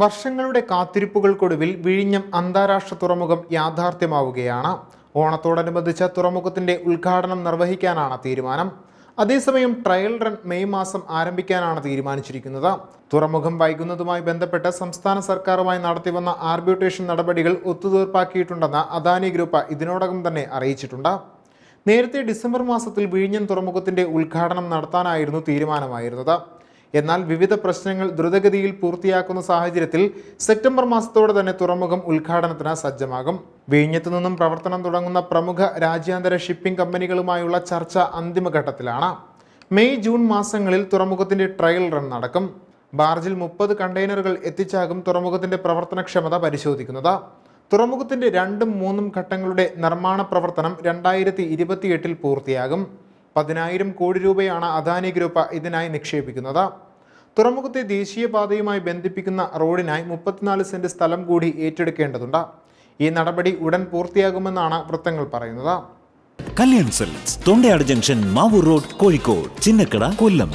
വർഷങ്ങളുടെ കാത്തിരിപ്പുകൾക്കൊടുവിൽ വിഴിഞ്ഞം അന്താരാഷ്ട്ര തുറമുഖം യാഥാർത്ഥ്യമാവുകയാണ്. ഓണത്തോടനുബന്ധിച്ച തുറമുഖത്തിന്റെ ഉദ്ഘാടനം നിർവഹിക്കാനാണ് തീരുമാനം. അതേസമയം ട്രയൽ റൺ മെയ് മാസം ആരംഭിക്കാനാണ് തീരുമാനിച്ചിരിക്കുന്നത്. തുറമുഖം വൈകുന്നതുമായി ബന്ധപ്പെട്ട് സംസ്ഥാന സർക്കാരുമായി നടത്തിവന്ന ആർബ്യൂട്ടേഷൻ നടപടികൾ ഒത്തുതീർപ്പാക്കിയിട്ടുണ്ടെന്ന് അദാനി ഗ്രൂപ്പ് ഇതിനോടകം തന്നെ അറിയിച്ചിട്ടുണ്ട്. നേരത്തെ ഡിസംബർ മാസത്തിൽ വിഴിഞ്ഞം തുറമുഖത്തിന്റെ ഉദ്ഘാടനം നടത്താനായിരുന്നു തീരുമാനമായിരുന്നത്. എന്നാൽ വിവിധ പ്രശ്നങ്ങൾ ദ്രുതഗതിയിൽ പൂർത്തിയാക്കുന്ന സാഹചര്യത്തിൽ സെപ്റ്റംബർ മാസത്തോടെ തന്നെ തുറമുഖം ഉദ്ഘാടനത്തിന് സജ്ജമാകും. വിഴിഞ്ഞത്തു നിന്നും പ്രവർത്തനം തുടങ്ങുന്ന പ്രമുഖ രാജ്യാന്തര ഷിപ്പിംഗ് കമ്പനികളുമായുള്ള ചർച്ച അന്തിമഘട്ടത്തിലാണ്. മെയ് ജൂൺ മാസങ്ങളിൽ തുറമുഖത്തിന്റെ ട്രയൽ റൺ നടക്കും. ബാർജിൽ മുപ്പത് കണ്ടെയ്നറുകൾ എത്തിച്ചാകും തുറമുഖത്തിന്റെ പ്രവർത്തനക്ഷമത പരിശോധിക്കുന്നത്. തുറമുഖത്തിന്റെ രണ്ടും മൂന്നും ഘട്ടങ്ങളുടെ നിർമ്മാണ പ്രവർത്തനം രണ്ടായിരത്തി ഇരുപത്തിയെട്ടിൽ പൂർത്തിയാകും. പതിനായിരം കോടി രൂപയാണ് അദാനി ഗ്രൂപ്പ് ഇതിനായി നിക്ഷേപിക്കുന്നത്. തുറമുഖത്തെ ദേശീയപാതയുമായി ബന്ധിപ്പിക്കുന്ന റോഡിനായി മുപ്പത്തിനാല് സെന്റ് സ്ഥലം കൂടി ഏറ്റെടുക്കേണ്ടതുണ്ട്. ഈ നടപടി ഉടൻ പൂർത്തിയാകുമെന്നാണ് വൃത്തങ്ങൾ പറയുന്നത്. Kalyan silks Thondayad junction Mavoor road Kozhikode Chinnakada Kollam.